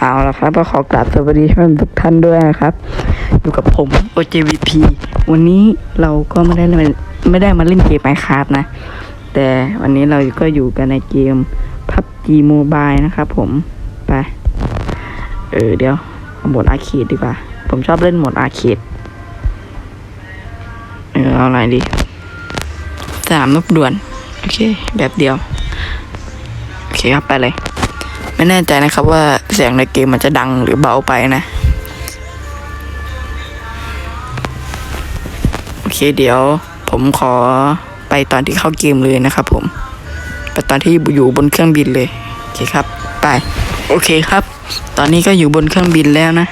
เอาละครับก็ขอกราบสวัสดีท่านทุกท่านด้วยนะครับ อยู่กับผม OJVP วันนี้เราก็ไม่ได้ไม่ได้มาเล่นเกม Minecraft นะ แต่วันนี้เราก็อยู่กันในเกม PUBG Mobile นะครับผม ไป เออเดี๋ยวเอาโหมดอาร์เคดดีกว่า ผมชอบเล่นโหมดอาร์เคดเออเอาอะไรดีสามนบด่วน โอเค แบบเดียว โอเคครับไปเลย ไม่แน่ใจนะครับว่าเสียงในเกมมันจะดังหรือเบาไปนะ โอเคเดี๋ยวผมขอไปตอนที่เข้าเกมเลยนะครับผมไปตอนที่อยู่บนเครื่องบินเลย โอเคครับ ไปโอเคครับ ตอนนี้ก็อยู่บนเครื่องบินแล้วนะ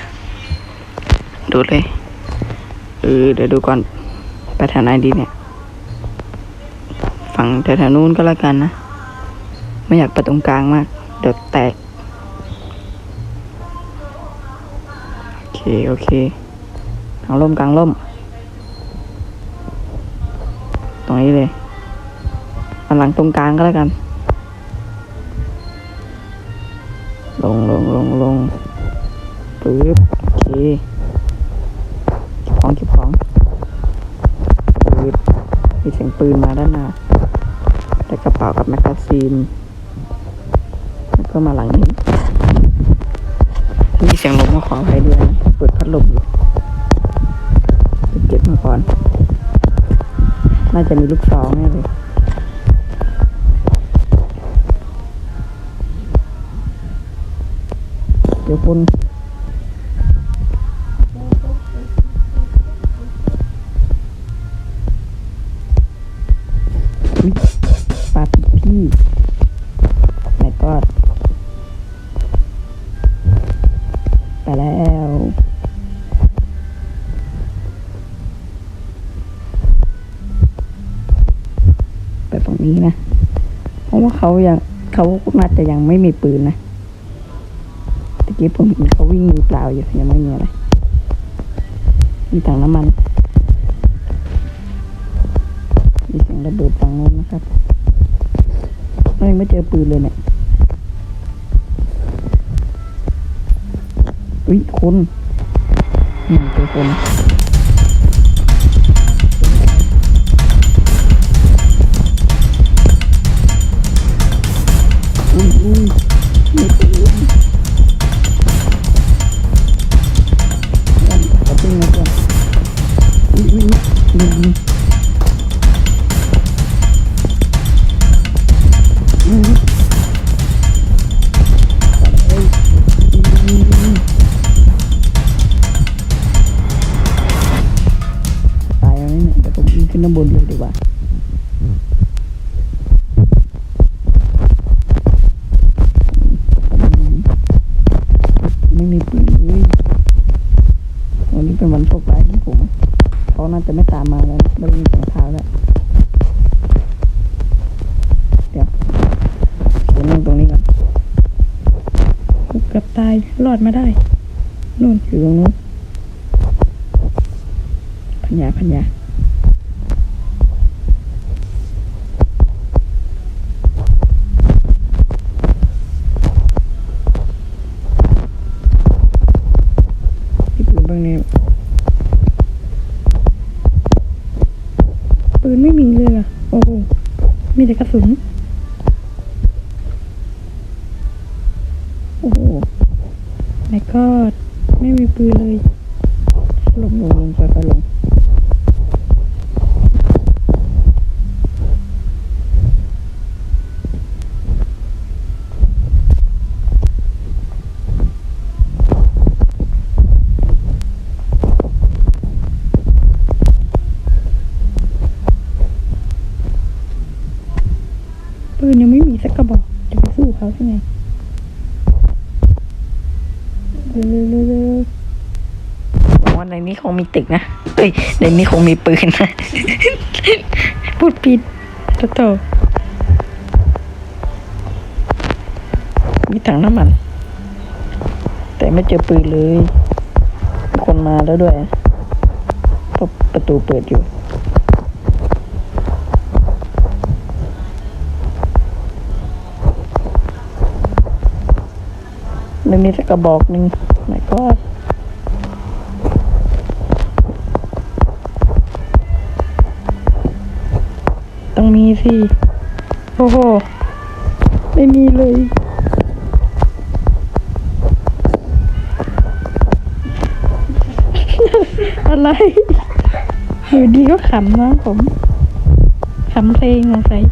ดูเลยเออเดี๋ยวดูก่อนไปทางไหนดีเนี่ยฝั่งแถวๆนู้นก็แล้วกันนะ ไม่อยากไปตรงกลางมาก แตก โอเค โอเคกลางร่มกลางร่ม ตรงนี้เลยอันหลังตรงกลางก็แล้วกัน ลงลงลงลงปึ๊บ โอเคเก็บของเก็บของปึ๊บมีเสียงปืนมาด้านหน้า แต่กระเป๋ากับแมกกาซีน ก็มาหลังนี้มีเสียงลมก็ขออภัยด้วยนะเปิดพัดลมอยู่เก็บมาก่อน น่าจะมีลูกซองแน่เลยเดี๋ยวคุณ เขายังเขาน่าจะยังไม่มีปืนนะตะกี้ผมเห็นเขาวิ่งมือเปล่าอยู่ยังไม่มีอะไรมีถังน้ำมัน มีเสียงระเบิดฝั่งโน้นนะครับยังไม่เจอปืนเลยเนี่ยอุ้ยคนอืมเจอคน บนเลยดีกว่าไม่มีปืนเลยวันนี้เป็นวันโชคร้ายของผมเขาน่าจะไม่ตามมาแล้วนะไม่ได้ยินเสียงเท้าแล้วเดี๋ยวเดี๋ยวนั่งตรงนี้ก่อนเกือบตายรอดมาได้นู่นอยู่ตรงนู้นพันยาพันยาที่ปืนบ้างเนี่ย ปืนไม่มีเลยเหรอโอ้โห มี แต่กระสุน โอ้โหไม่ก็ไม่มีปืนเลย ลงลงลงไปไปลง ปืนยังไม่มีสักกระบอก จะไปสู้เขาใช่ไหมเร็วเร็วเร็วเร็ว ผมว่าในี้คงมีตึกนะเอ้ยในนี้คงมีปืนนะพูดผิดโตโตมีถังน้ำมัน แต่ไม่เจอปืนเลย คนมาแล้วด้วยเพราะประตูเปิดอยู่ไม่ไม่มีสักกระบอกหนึ่งไม่ก็ สิโอ้โห ไม่มีเลย อะไร อยู่ดีก็ขำนะผม ขำเพลงสงสัย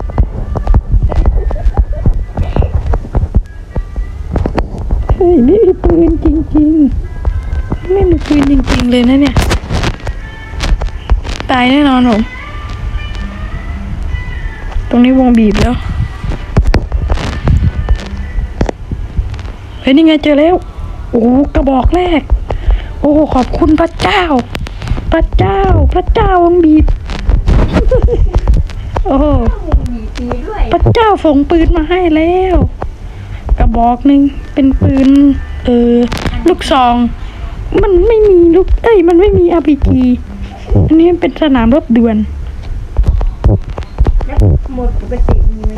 เฮ้ยไม่มีปืนจริง ๆ ไม่มีปืนจริง ๆ เลยนะเนี่ย ตายแน่นอนผม ตรงนี้วงบีบแล้ว เฮ้ยนี่ไงเจอแล้ว โอ้กระบอกแรก โอ้ขอบคุณพระเจ้า พระเจ้า พระเจ้าวงบีบ โอ้โหพระเจ้าส่งปืนมาให้แล้ว กระบอกหนึ่งเป็นปืน เออ ลูกซอง มันไม่มีลูกเอ้ย มันไม่มีอาร์พีจีอันนี้เป็นสนามรบด่วนแล้ว หมดปกติมีไหม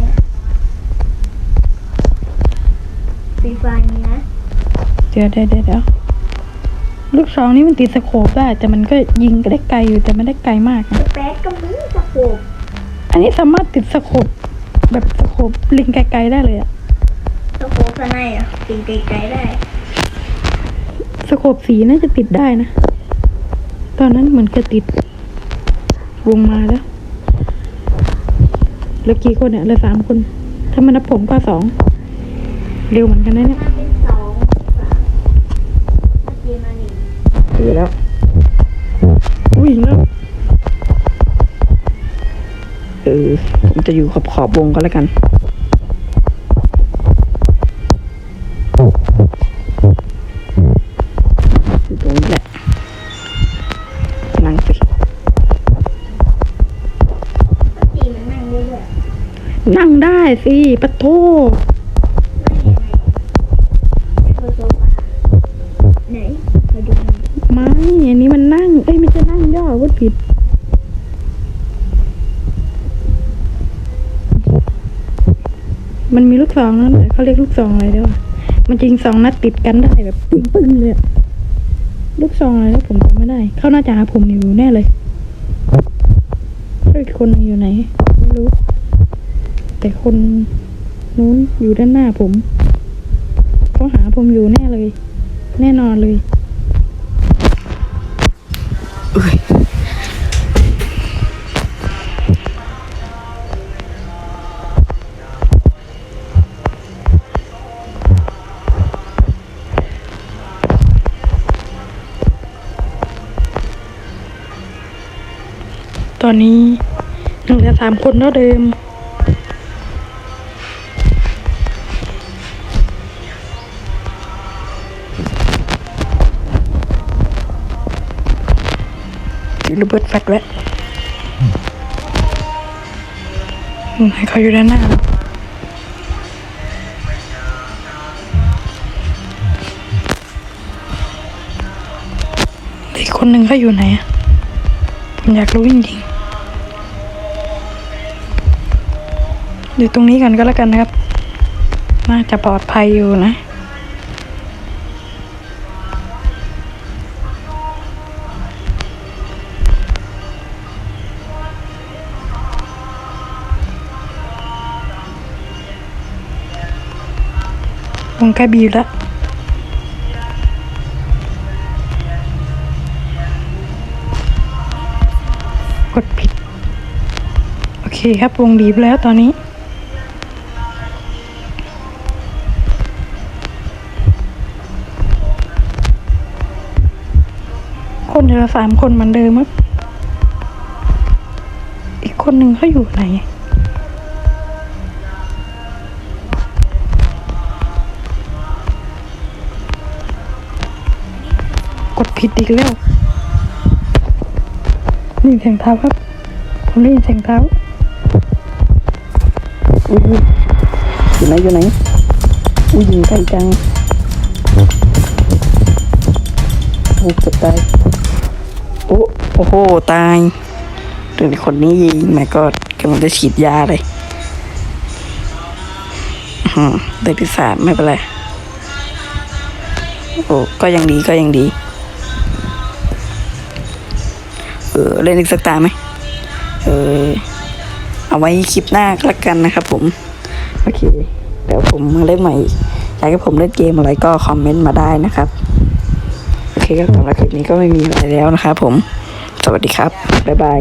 ฟรีไฟมีนะเดี๋ยวเดี๋ยวเดี๋ยวเดี๋ยวลูกซองนี่มันติดสโคปได้แต่มันก็ยิงได้ไกลอยู่แต่ไม่ได้ไกลมากนะแป๊ดก็มีสโคปอันนี้สามารถติดสโคปแบบสโคปลิงไกลๆได้เลยอะสโคปข้างในอะติงไกลๆได้สโคปสีน่าจะติดได้นะ ตอนนั้นเหมือนจะติดวงมาแล้ว แล้วกี่คนเนี่ยเหลือสามคน ถ้ามันนับผมก็สอง เร็วเหมือนกันนะเนี่ยเป็นสองสามเมื่อกี้มาหนึ่งดีแล้ว อุ้ยแล้วเออ ผมจะอยู่ขอบขอบวงก็แล้วกัน นั่งได้สิปะโทๆไม่ยังไงไม่บนโซฟาไหนมาดูหน่อยไม่ อันนี้มันนั่ง เอ้ยไม่ใช่นั่งย่อพูดผิด มันมีลูกซองนั่นแหละเขาเรียกลูกซองอะไรเดี๋ยวมันจริงสองนัดติดกันได้แบบปึ้งปึ้งๆเลย ลูกซองอะไรแล้วผมจำไม่ได้ เขาน่าจะหาผมอยู่แน่เลยแล้วอีกคนหนึงอยู่ไหน ไม่รู้ แต่คนนู้นอยู่ด้านหน้าผม เขาหาผมอยู่แน่เลย แน่นอนเลยตอนนี้ยังเหลือสามคนเท่าเดิม ระเบิดแฟลชไว้อืมให้เขาอยู่ด้านหน้าแล้วอีกคนหนึ่งเขาอยู่ไหนอะผมอยากรู้จริงๆอยู่ตรงนี้กันก็แล้วกันนะครับ น่าจะปลอดภัยอยู่นะ วงใกล้บีบแล้วกดผิด โอเคครับวงบีบแล้วตอนนี้คนเดียวสามคนเหมือนเดิมอีกคนหนึ่งเขาอยู่ไหน ผิดอีกแล้วได้ยินเสียงเท้าครับผมได้ยินเสียงเท้าอุ้ยอยู่ไหนอยู่ไหนอุ้ยยิงใกล้จังโอ้เกือบตายโอ้โอ้โหตายเดี๋ยวคนนี้ยิงแม่ก็กำลังจะฉีดยาเลยอื้อหือได้ที่สามไม่เป็นไรโอ้ก็ยังดีก็ยังดี เออเล่นอีกสักตาไหมเออเอาไว้คลิปหน้าละกันนะครับผม โอเค เดี๋ยวผมมาเล่นใหม่อยากให้ผมเล่นเกมอะไรก็คอมเมนต์มาได้นะครับ โอเคก็สำหรับคลิปนี้ก็ไม่มีอะไรแล้วนะครับผม สวัสดีครับ บ๊ายบาย